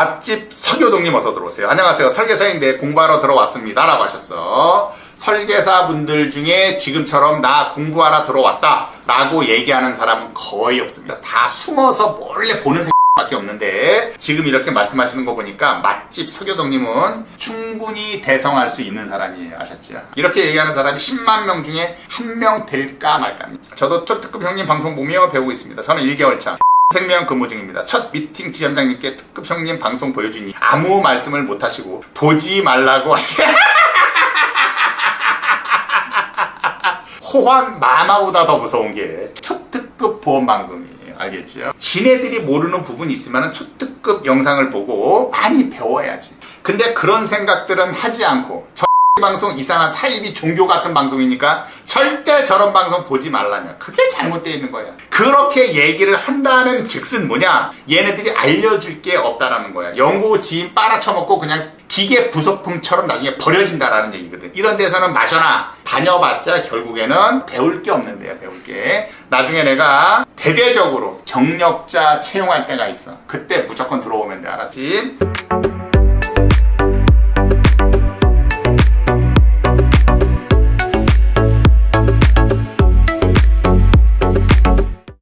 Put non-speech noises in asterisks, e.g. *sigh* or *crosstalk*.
맛집 서교동님 어서 들어오세요. 안녕하세요. 설계사인데 공부하러 들어왔습니다. 라고 하셨어. 설계사 분들 중에 지금처럼 나 공부하러 들어왔다. 라고 얘기하는 사람은 거의 없습니다. 다 숨어서 몰래 보는 밖에 없는데 지금 이렇게 말씀하시는 거 보니까 맛집 서교동님은 충분히 대성할 수 있는 사람이에요 아셨죠? 이렇게 얘기하는 사람이 10만 명 중에 한 명 될까 말까입니다 저도 초특급 형님 방송 보며 배우고 있습니다 저는 1개월 차 생명 근무 중입니다. 첫 미팅 지점장님께 특급 형님 방송 보여주니 아무 말씀을 못 하시고 보지 말라고 하시. *laughs* 호환 마마보다 더 무서운 게 초특급 보험 방송이에요. 알겠지요? 지네들이 모르는 부분이 있으면 초특급 영상을 보고 많이 배워야지. 근데 그런 생각들은 하지 않고 저 *laughs* 방송 이상한 사이비 종교 같은 방송이니까 절대 저런 방송 보지 말라면 그게 잘못되어 있는 거야. 그렇게 얘기를 한다는 즉슨 뭐냐? 얘네들이 알려줄 게 없다라는 거야. 연고 지인 빨아쳐먹고 그냥 기계 부속품처럼 나중에 버려진다라는 얘기거든. 이런 데서는 마셔나 다녀봤자 결국에는 배울 게 없는데요, 배울 게. 나중에 내가 대대적으로 경력자 채용할 때가 있어. 그때 무조건 들어오면 돼, 알았지?